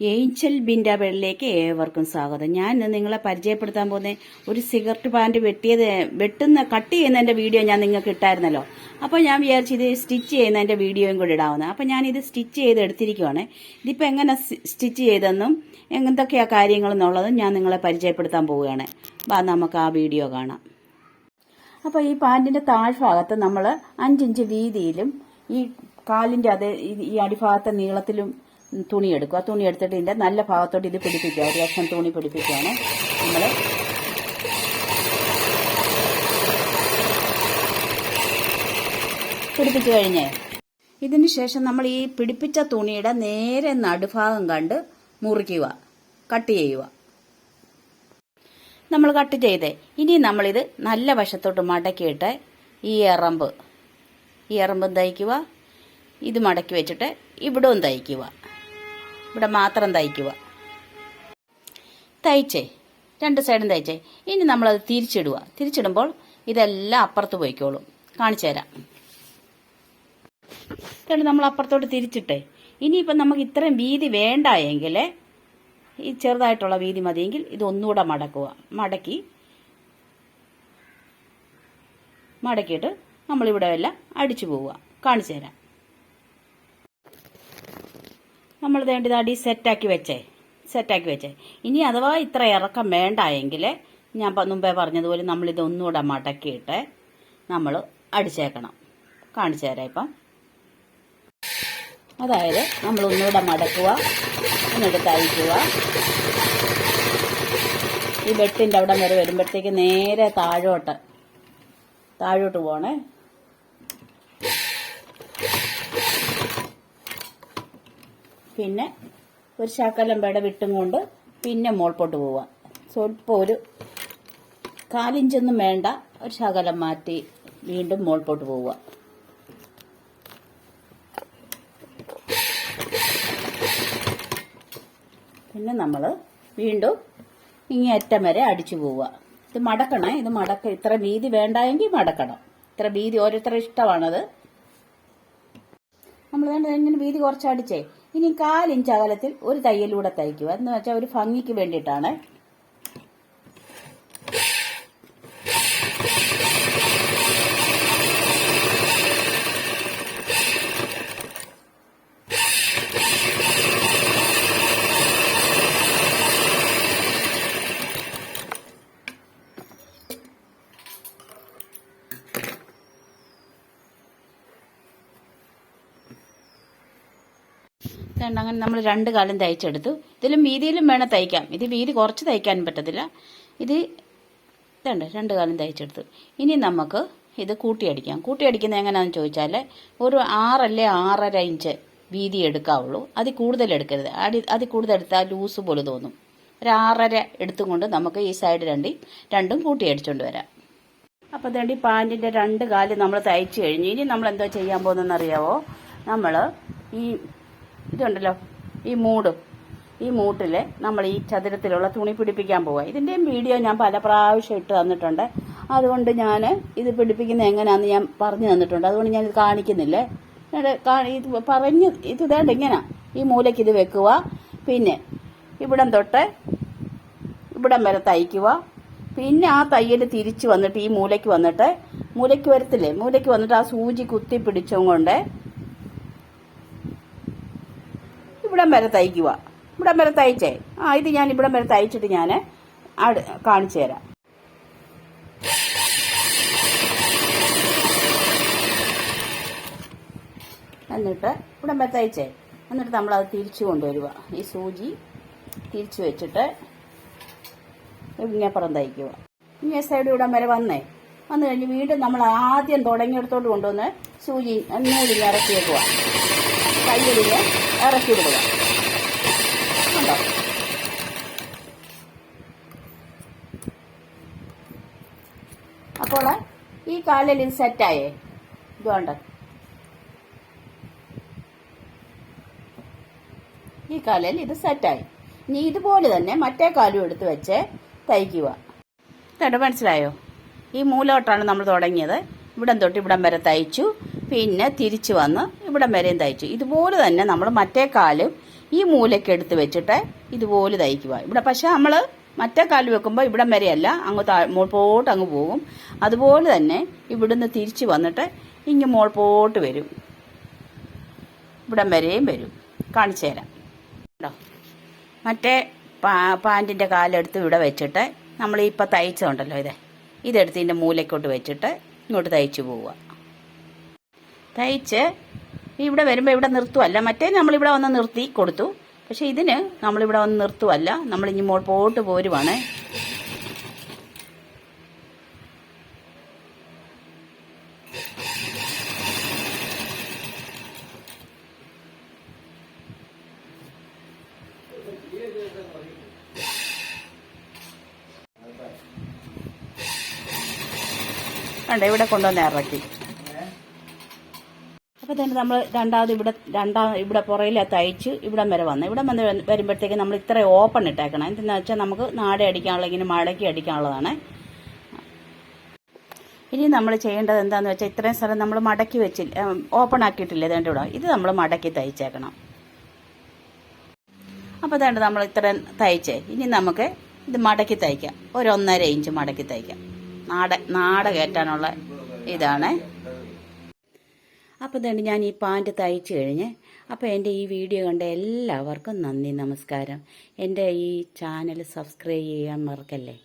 Angel Binda ബെഡിലേക്ക് ഏവർക്കും സ്വാഗതം. ഞാൻ നിങ്ങളെ പരിചയപ്പെടുത്താൻ പോകുന്ന ഒരു സിഗരറ്റ് പാന്റ് വെട്ടിയത് വെട്ടുന്ന കട്ട് ചെയ്യുന്നതിന്റെ വീഡിയോ ഞാൻ നിങ്ങൾക്ക് ഇട്ടായിരുന്നല്ലോ. അപ്പോൾ ഞാൻ വിചാരിച്ചു ഇത് സ്റ്റിച്ച് ചെയ്യുന്നതിന്റെ വീഡിയോയും കൂടി ഇടാവുന്നത് അപ്പോൾ ഞാൻ ഇത് സ്റ്റിച്ച് ചെയ്ത് എടുത്തിരിക്കുവാണ്. ഇതിപ്പോൾ എങ്ങനെ സ്റ്റിച്ച് ചെയ്തെന്നും എന്തൊക്കെയാ കാര്യങ്ങളെന്നുള്ളതും ഞാൻ നിങ്ങളെ പരിചയപ്പെടുത്താൻ പോവുകയാണ്. വാ നമുക്ക് ആ വീഡിയോ കാണാം. അപ്പോൾ ഈ പാന്റിന്റെ താഴ്ഭാഗത്ത് നമ്മൾ അഞ്ചിഞ്ച് വീതിയിലും ഈ കാലിന്റെ അതേ ഈ- അടിഭാഗത്തെ നീളത്തിലും തുണി എടുക്കുക തുണി എടുത്തിട്ട് ഇതിന്റെ നല്ല ഭാഗത്തോട്ട് ഇത് പിടിപ്പിക്കുക. ഒരു ലക്ഷം തുണി പിടിപ്പിക്കുകയാണ് നമ്മൾ പിടിപ്പിച്ചു കഴിഞ്ഞേ ഇതിന് ശേഷം നമ്മൾ ഈ പിടിപ്പിച്ച തുണിയുടെ നേരെ നടുഭാഗം കണ്ട് മുറിക്കുക കട്ട് ചെയ്യുക. നമ്മൾ കട്ട് ചെയ്തേ. ഇനി നമ്മളിത് നല്ല വശത്തോട്ട് മടക്കിയിട്ട് ഈ എറമ്പ് ഈ എറമ്പും തയ്ക്കുക. ഇത് മടക്കി വെച്ചിട്ട് ഇവിടവും തയ്ക്കുക. ഇവിടെ മാത്രം തയ്ക്കുക. തയ്ച്ചേ. രണ്ട് സൈഡും തയ്ച്ചേ. ഇനി നമ്മളത് തിരിച്ചിടുക. തിരിച്ചിടുമ്പോൾ ഇതെല്ലാം അപ്പുറത്ത് പോയിക്കോളും. കാണിച്ചു തരാം. ഇതുകൊണ്ട് നമ്മൾ അപ്പുറത്തോട്ട് തിരിച്ചിട്ടേ. ഇനിയിപ്പം നമുക്ക് ഇത്രയും വീതി വേണ്ട എങ്കിൽ ഈ ചെറുതായിട്ടുള്ള വീതി മതിയെങ്കിൽ ഇത് ഒന്നുകൂടെ മടക്കുക. മടക്കി. മടക്കിയിട്ട് നമ്മളിവിടെ എല്ലാം അടിച്ചു പോവുക. കാണിച്ചു തരാം. നമ്മൾ വേണ്ടത് അടി സെറ്റാക്കി വെച്ചേ. സെറ്റാക്കി വെച്ചേ. ഇനി അഥവാ ഇത്ര ഇറക്കം വേണ്ട എങ്കിൽ ഞാൻ മുമ്പേ പറഞ്ഞതുപോലെ നമ്മളിത് ഒന്നുകൂടെ മടക്കിയിട്ട് നമ്മൾ അടിച്ചേക്കണം. കാണിച്ചു തരാം ഇപ്പം. അതായത് നമ്മൾ ഒന്നുകൂടെ മടക്കുക. എന്നിട്ട് തയ്ക്കുക ഈ വെട്ടിന്റെ അവിടം വരെ വരുമ്പോഴത്തേക്ക് നേരെ താഴോട്ട് താഴോട്ട് പോണേ പിന്നെ ഒരു ശകലം പേട വിട്ടും കൊണ്ട് പിന്നെ മോൾപോട്ട് പോവുക സ്വല്പം ഒരു കാലിഞ്ചൊന്നും വേണ്ട ഒരു ശകലം മാറ്റി വീണ്ടും മോൾപോട്ട് പോവുക പിന്നെ നമ്മൾ വീണ്ടും ഇങ്ങേ അറ്റം വരെ അടിച്ചു പോവുക ഇത് മടക്കണേ. ഇത് മടക്ക ഇത്ര വീതി വേണ്ടായെങ്കിൽ മടക്കണം. ഇത്ര വീതി ഓരോരുത്തരുടെ ഇഷ്ടമാണത്. നമ്മൾ വേണ്ട ഇങ്ങനെ വീതി കുറച്ച് അടിച്ചേ ഇനി കാലിഞ്ച് അകലത്തിൽ ഒരു തയ്യലൂടെ തയ്ക്കുക. എന്ന് വെച്ചാൽ ഒരു ഭംഗിക്ക് വേണ്ടിയിട്ടാണ്. ഇതുണ്ട്. അങ്ങനെ നമ്മൾ രണ്ട് കാലം തയ്ച്ചെടുത്തു. ഇതിലും വീതിയിലും വേണം തയ്ക്കാം. ഇത് വീതി കുറച്ച് തയ്ക്കാൻ പറ്റത്തില്ല. ഇത് ഇതുണ്ട്. രണ്ട് കാലം തയ്ച്ചെടുത്തു. ഇനി നമുക്ക് ഇത് കൂട്ടിയടിക്കാം കൂട്ടിയടിക്കുന്നത് എങ്ങനെയാണെന്ന് ചോദിച്ചാൽ ഒരു ആറല്ലേ ആറര ഇഞ്ച് വീതി എടുക്കാവുള്ളൂ. അതിൽ കൂടുതൽ എടുക്കരുത്. അടി അതിൽ കൂടുതൽ എടുത്താൽ ലൂസ് പോലെ തോന്നും. ഒരു ആറര എടുത്തും കൊണ്ട് നമുക്ക് ഈ സൈഡ് രണ്ടി രണ്ടും കൂട്ടിയടിച്ചുകൊണ്ട് വരാം. അപ്പോൾ തേണ്ടി പാന്റിന്റെ രണ്ട് കാൽ നമ്മൾ തയ്ച്ചു കഴിഞ്ഞു. ഇനി നമ്മൾ എന്തോ ചെയ്യാൻ പോകുന്നതെന്ന് അറിയാവോ? നമ്മൾ ഈ ഇതുണ്ടല്ലോ. ഈ മൂട്. ഈ മൂട്ടിൽ നമ്മൾ ഈ ചതുരത്തിലുള്ള തുണി പിടിപ്പിക്കാൻ പോവുക ഇതിന്റെയും വീഡിയോ ഞാൻ പല പ്രാവശ്യം ഇട്ട് തന്നിട്ടുണ്ട്. അതുകൊണ്ട് ഞാൻ ഇത് പിടിപ്പിക്കുന്നത് എങ്ങനെയാണെന്ന് ഞാൻ പറഞ്ഞു തന്നിട്ടുണ്ട്. അതുകൊണ്ട് ഞാൻ ഇത് കാണിക്കുന്നില്ലേ ഇത് പറഞ്ഞ് ഇത് ഇതേണ്ട ഇങ്ങനെ. ഈ മൂലയ്ക്ക് ഇത് വെക്കുക പിന്നെ ഇവിടം തൊട്ട് ഇവിടം വരെ തയ്ക്കുക പിന്നെ ആ തയ്യൽ തിരിച്ചു വന്നിട്ട് ഈ മൂലയ്ക്ക് വന്നിട്ട് മൂലയ്ക്ക് വരത്തില്ലേ? മൂലയ്ക്ക് വന്നിട്ട് ആ സൂചി കുത്തി പിടിച്ചും കൊണ്ട് ഇവിടം വരെ തയ്ക്കുക. ഇവിടം വരെ തയ്ച്ചേ. ആ ഇത് ഞാൻ ഇവിടം വരെ തയ്ച്ചിട്ട് ഞാൻ കാണിച്ചു തരാം. എന്നിട്ട് ഇവിടം വരെ തയ്ച്ചേ. എന്നിട്ട് അത് തിരിച്ചു കൊണ്ടുവരിക. ഈ സൂചി തിരിച്ചു വെച്ചിട്ട് ഇങ്ങപ്പുറം തയ്ക്കുക. ഇങ്ങനെ സൈഡ് ഇവിടം വരെ വന്നേ. വന്നു കഴിഞ്ഞ് വീണ്ടും നമ്മൾ ആദ്യം തുടങ്ങിയിടത്തോട്ട് കൊണ്ടുവന്ന് സൂചി നൂലിന് ഇറക്കി വെക്കുക. കയ്യിലിന് ഇറക്കി ഉണ്ടോ അപ്പോൾ ഈ കാലിൽ ഇത് സെറ്റായേ ഇതുകൊണ്ട് ഈ കാലിൽ ഇത് സെറ്റായി ഇനി ഇതുപോലെ തന്നെ മറ്റേ കാലും എടുത്ത് വെച്ച് തയ്ക്കുക. കേട്ടോ മനസ്സിലായോ? ഈ മൂലോട്ടാണ് നമ്മൾ തുടങ്ങിയത്. ഇവിടം തൊട്ട് ഇവിടം വരെ തയ്ച്ചു. പിന്നെ തിരിച്ചു വന്ന് ഇവിടം വരെയും തയ്ച്ചു ഇതുപോലെ തന്നെ നമ്മൾ മറ്റേ കാൽ ഈ മൂലയ്ക്ക് എടുത്ത് വെച്ചിട്ട് ഇതുപോലെ തയ്ക്കുക. ഇവിടെ പക്ഷെ നമ്മൾ മറ്റേ കാൽ വെക്കുമ്പോൾ ഇവിടം വരെയല്ല അങ്ങ് മുൾപോട്ട് അങ്ങ് പോകും. അതുപോലെ തന്നെ ഇവിടുന്ന് തിരിച്ച് വന്നിട്ട് ഇങ്ങ് മുൾപോട്ട് വരും. ഇവിടം വരെയും വരും. കാണിച്ചു തരാം. കേട്ടോ മറ്റേ പാ പാന്റിന്റെ കാലെടുത്ത് ഇവിടെ വെച്ചിട്ട് നമ്മൾ ഇപ്പം തയ്ച്ചതുണ്ടല്ലോ ഇത്. ഇതെടുത്ത് ഇതിന്റെ മൂലയ്ക്കോട്ട് വെച്ചിട്ട് ഇങ്ങോട്ട് തയ്ച്ചു പോവുക. തയ്ച്ച് ഇവിടെ വരുമ്പോൾ ഇവിടെ നിർത്തുമല്ല മറ്റേ നമ്മളിവിടെ വന്ന് നിർത്തി കൊടുത്തു. പക്ഷെ ഇതിന് നമ്മളിവിടെ വന്ന് നിർത്തുമല്ല നമ്മൾ ഇനി മോൾ പോട്ട് പോരുവാണ്. കണ്ട ഇവിടെ കൊണ്ടുവന്ന് ഇറക്കി. അപ്പോൾ തന്നെ നമ്മൾ രണ്ടാമത് ഇവിടെ രണ്ടാം ഇവിടെ പുറയിലെ തയ്ച്ച് ഇവിടം വരെ വന്നു. ഇവിടം വന്ന് വരുമ്പോഴത്തേക്ക് നമ്മൾ ഇത്ര ഓപ്പൺ ഇട്ടേക്കണം. എന്തെന്ന് വെച്ചാൽ നമുക്ക് നാടെ അടിക്കാനുള്ള ഇങ്ങനെ മടക്കി അടിക്കാനുള്ളതാണ്. ഇനി നമ്മൾ ചെയ്യേണ്ടത് എന്താണെന്ന് വെച്ചാൽ ഇത്രയും സ്ഥലം നമ്മൾ മടക്കി വെച്ചില്ല ഓപ്പൺ ആക്കിയിട്ടില്ല. ഇതേണ്ട ഇവിടെ. ഇത് നമ്മൾ മടക്കി തയ്ച്ചേക്കണം. അപ്പോൾ ഇതേണ്ട നമ്മൾ ഇത്രയും തയ്ച്ചേ. ഇനി നമുക്ക് ഇത് മടക്കി തയ്ക്കാം. ഒരു ഒന്നര ഇഞ്ച് മടക്കി തയ്ക്കാം. നാട നാട കയറ്റാനുള്ള ഇതാണ്. അപ്പോൾ തന്നെ ഞാൻ ഈ പാന്റ് തയ്ച്ചു കഴിഞ്ഞ് അപ്പോൾ എന്റെ ഈ വീഡിയോ കണ്ട എല്ലാവർക്കും നന്ദി നമസ്കാരം. എന്റെ ഈ ചാനൽ സബ്സ്ക്രൈബ് ചെയ്യാൻ മറക്കല്ലേ?